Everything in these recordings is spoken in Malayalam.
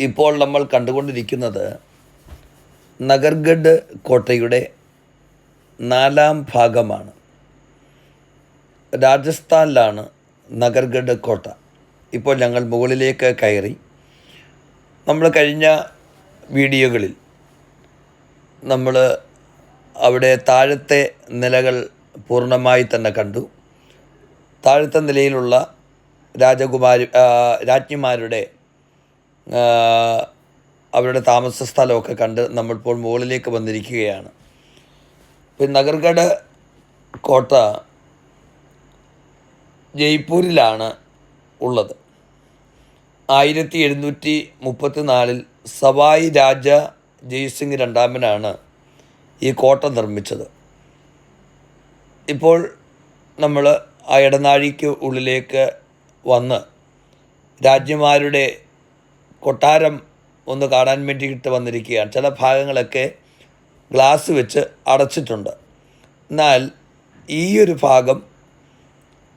ഇപ്പോൾ നമ്മൾ കണ്ടുകൊണ്ടിരിക്കുന്നത് നഗർഗഡ് കോട്ടയുടെ നാലാം ഭാഗമാണ്. രാജസ്ഥാനിലാണ് നഗർഗഡ് കോട്ട. ഇപ്പോൾ ഞങ്ങൾ മുകളിലേക്ക് കയറി. നമ്മൾ കഴിഞ്ഞ വീഡിയോകളിൽ നമ്മൾ അവിടെ താഴത്തെ നിലകൾ പൂർണമായി തന്നെ കണ്ടു. താഴത്തെ നിലയിലുള്ള രാജകുമാരി രാജ്ഞിമാരുടെ അവരുടെ താമസ സ്ഥലമൊക്കെ കണ്ട് നമ്മളിപ്പോൾ മുകളിലേക്ക് വന്നിരിക്കുകയാണ്. ഇപ്പം നഗർഗഡ് കോട്ട ജയ്പൂരിലാണ് ഉള്ളത്. ആയിരത്തി എഴുന്നൂറ്റി മുപ്പത്തി നാലിൽ സവായി രാജ ജയ്സിംഗ് രണ്ടാമനാണ് ഈ കോട്ട നിർമ്മിച്ചത്. ഇപ്പോൾ നമ്മൾ ആ ഇടനാഴിക്ക് ഉള്ളിലേക്ക് വന്ന് രാജ്യമാരുടെ കൊട്ടാരം ഒന്ന് കാണാൻ വേണ്ടിയിട്ട് വന്നിരിക്കുകയാണ്. ചില ഭാഗങ്ങളൊക്കെ ഗ്ലാസ് വെച്ച് അടച്ചിട്ടുണ്ട്. എന്നാൽ ഈ ഒരു ഭാഗം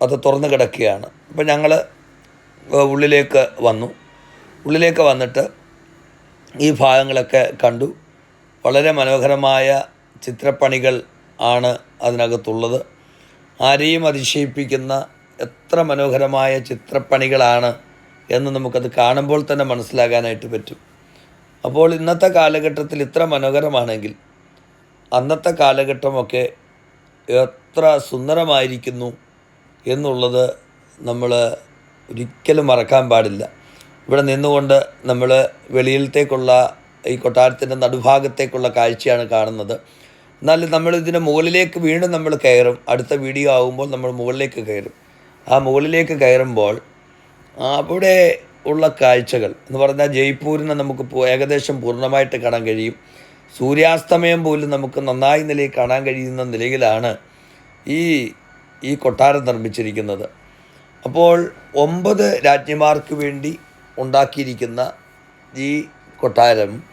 അത് തുറന്നു കിടക്കുകയാണ്. അപ്പോൾ ഞങ്ങൾ ഉള്ളിലേക്ക് വന്നു. ഉള്ളിലേക്ക് വന്നിട്ട് ഈ ഭാഗങ്ങളൊക്കെ കണ്ടു. വളരെ മനോഹരമായ ചിത്രപ്പണികൾ ആണ് അതിനകത്തുള്ളത്. ആരെയും അതിശയിപ്പിക്കുന്ന എത്ര മനോഹരമായ ചിത്രപ്പണികളാണ് എന്ന് നമുക്കത് കാണുമ്പോൾ തന്നെ മനസ്സിലാകാനായിട്ട് പറ്റും. അപ്പോൾ ഇന്നത്തെ കാലഘട്ടത്തിൽ ഇത്ര മനോഹരമാണെങ്കിൽ അന്നത്തെ കാലഘട്ടമൊക്കെ എത്ര സുന്ദരമായിരിക്കുന്നു എന്നുള്ളത് നമ്മൾ ഒരിക്കലും മറക്കാൻ പാടില്ല. ഇവിടെ നിന്നുകൊണ്ട് നമ്മൾ വെളിയിലത്തേക്കുള്ള ഈ കൊട്ടാരത്തിന്റെ നടുഭാഗത്തേക്കുള്ള കാഴ്ചയാണ് കാണുന്നത്. എന്നാൽ നമ്മൾ ഇതിന് മുകളിലേക്ക് വീണ്ടും നമ്മൾ കയറും. അടുത്ത വീഡിയോ ആകുമ്പോൾ നമ്മൾ മുകളിലേക്ക് കയറും. ആ മുകളിലേക്ക് കയറുമ്പോൾ അവിടെ ഉള്ള കാഴ്ചകൾ എന്ന് പറഞ്ഞാൽ ജയ്പൂരിനെ നമുക്ക് ഏകദേശം പൂർണമായിട്ട് കാണാൻ കഴിയും. സൂര്യാസ്തമയം പോലും നമുക്ക് നന്നായി നിലയിൽ കാണാൻ കഴിയുന്ന നിലയിലാണ് ഈ ഈ കൊട്ടാരം നിർമ്മിച്ചിരിക്കുന്നത്. അപ്പോൾ ഒമ്പത് രാജ്ഞിമാർക്ക് വേണ്ടി ഉണ്ടാക്കിയിരിക്കുന്ന ഈ കൊട്ടാരം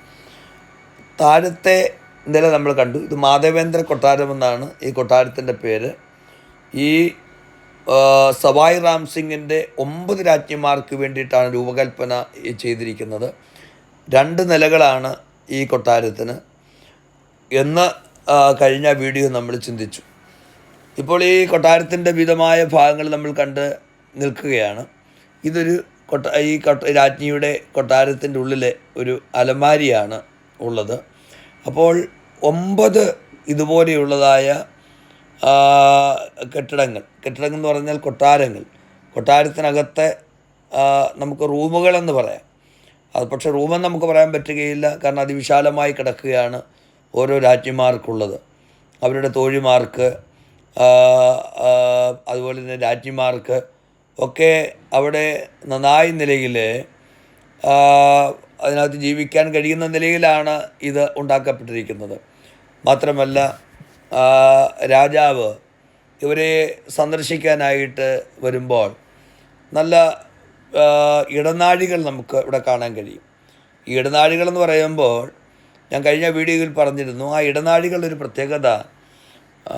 താഴത്തെ നില നമ്മൾ കണ്ടു. ഇത് മാധവേന്ദ്ര കൊട്ടാരം എന്നാണ് ഈ കൊട്ടാരത്തിന്റെ പേര്. ഈ സവായ് റാം സിംഗിന്റെ ഒമ്പത് രാജ്ഞിമാർക്ക് വേണ്ടിയിട്ടാണ് രൂപകൽപ്പന ചെയ്തിരിക്കുന്നത്. രണ്ട് നിലകളാണ് ഈ കൊട്ടാരത്തിന്. എന്ന് കഴിഞ്ഞ വീഡിയോ നമ്മൾ ചിന്തിച്ചു. ഇപ്പോൾ ഈ കൊട്ടാരത്തിന്റെ വിധമായ ഭാഗങ്ങൾ നമ്മൾ കണ്ട് നിൽക്കുകയാണ്. ഇതൊരു കൊട്ട ഈ കൊട്ട രാജ്ഞിയുടെ കൊട്ടാരത്തിന്റെ ഉള്ളിലെ ഒരു അലമാരിയാണ് ഉള്ളത്. അപ്പോൾ ഒമ്പത് ഇതുപോലെയുള്ളതായ കെട്ടിടങ്ങൾ. കെട്ടിടങ്ങൾ എന്ന് പറഞ്ഞാൽ കൊട്ടാരങ്ങൾ. കൊട്ടാരത്തിനകത്തെ നമുക്ക് റൂമുകളെന്ന് പറയാം. അത് പക്ഷേ റൂമെന്ന് നമുക്ക് പറയാൻ പറ്റുകയില്ല. കാരണം അതിവിശാലമായി കിടക്കുകയാണ് ഓരോ രാജ്ഞിമാർക്കുള്ളത്. അവരുടെ തോഴിമാർക്ക് അതുപോലെ തന്നെ രാജ്ഞിമാർക്ക് ഒക്കെ അവിടെ നന്നായി നിലയിൽ അതിനകത്ത് ജീവിക്കാൻ കഴിയുന്ന നിലയിലാണ് ഇത് ഉണ്ടാക്കപ്പെട്ടിരിക്കുന്നത്. മാത്രമല്ല രാജാവ് ഇവരെ സന്ദർശിക്കാനായിട്ട് വരുമ്പോൾ നല്ല ഇടനാഴികൾ നമുക്ക് ഇവിടെ കാണാൻ കഴിയും. ഈ ഇടനാഴികൾ എന്ന് പറയുമ്പോൾ ഞാൻ കഴിഞ്ഞ വീഡിയോയിൽ പറഞ്ഞിരുന്നു ആ ഇടനാഴികളുടെ ഒരു പ്രത്യേകത ആ,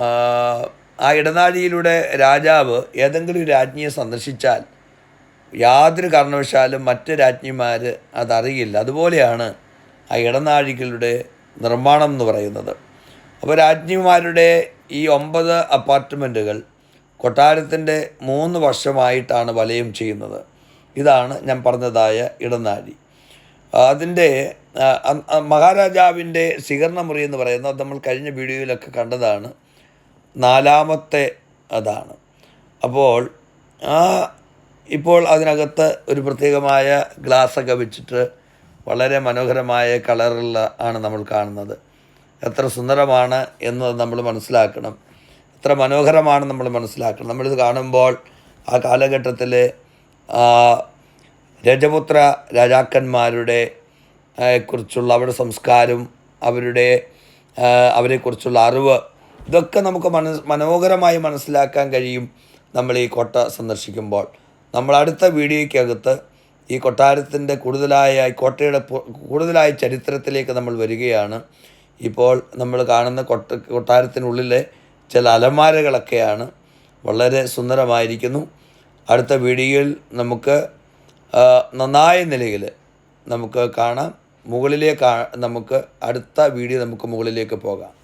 ഇടനാഴിയിലൂടെ രാജാവ് ഏതെങ്കിലും രാജ്ഞിയെ സന്ദർശിച്ചാൽ യാതൊരു കാരണവശാലും മറ്റ് രാജ്ഞിമാർ അതറിയില്ല. അതുപോലെയാണ് ആ ഇടനാഴികളുടെ നിർമ്മാണം എന്ന് പറയുന്നത്. അപ്പോൾ രാജ്ഞിമാരുടെ ഈ ഒമ്പത് അപ്പാർട്ട്മെന്റുകൾ കൊട്ടാരത്തിന്റെ മൂന്ന് വർഷമായിട്ടാണ് വലയം ചെയ്യുന്നത്. ഇതാണ് ഞാൻ പറഞ്ഞതായ ഇടനാഴി. അതിന്റെ മഹാരാജാവിന്റെ സ്വീകരണ മുറി എന്ന് പറയുന്നത് നമ്മൾ കഴിഞ്ഞ വീഡിയോയിലൊക്കെ കണ്ടതാണ്. നാലാമത്തെ അതാണ്. അപ്പോൾ ആ ഇപ്പോൾ അതിനകത്ത് ഒരു പ്രത്യേകമായ ഗ്ലാസ്സൊക്കെ വെച്ചിട്ട് വളരെ മനോഹരമായ കളറുള്ള ആണ് നമ്മൾ കാണുന്നത്. എത്ര സുന്ദരമാണ് എന്ന് നമ്മൾ മനസ്സിലാക്കണം. എത്ര മനോഹരമാണ് നമ്മൾ മനസ്സിലാക്കണം. നമ്മളിത് കാണുമ്പോൾ ആ കാലഘട്ടത്തിൽ രജപുത്ര രാജാക്കന്മാരുടെ കുറിച്ചുള്ള അവരുടെ സംസ്കാരം അവരുടെ അവരെക്കുറിച്ചുള്ള അറിവ് ഇതൊക്കെ നമുക്ക് മന മനോഹരമായി മനസ്സിലാക്കാൻ കഴിയും നമ്മൾ ഈ കോട്ട സന്ദർശിക്കുമ്പോൾ. നമ്മൾ അടുത്ത വീഡിയോയ്ക്കകത്ത് ഈ കൊട്ടാരത്തിന്റെ കൂടുതലായ കോട്ടയുടെ കൂടുതലായ ചരിത്രത്തിലേക്ക് നമ്മൾ വരികയാണ്. ഇപ്പോൾ നമ്മൾ കാണുന്ന കൊട്ട കൊട്ടാരത്തിനുള്ളിലെ ചില അലമാരകളൊക്കെയാണ് വളരെ സുന്ദരമായിരിക്കുന്നു. അടുത്ത വീഡിയോയിൽ നമുക്ക് നന്നായ നിലയിൽ നമുക്ക് കാണാം. മുകളിലേക്ക് നമുക്ക് അടുത്ത വീഡിയോ നമുക്ക് മുകളിലേക്ക് പോകാം.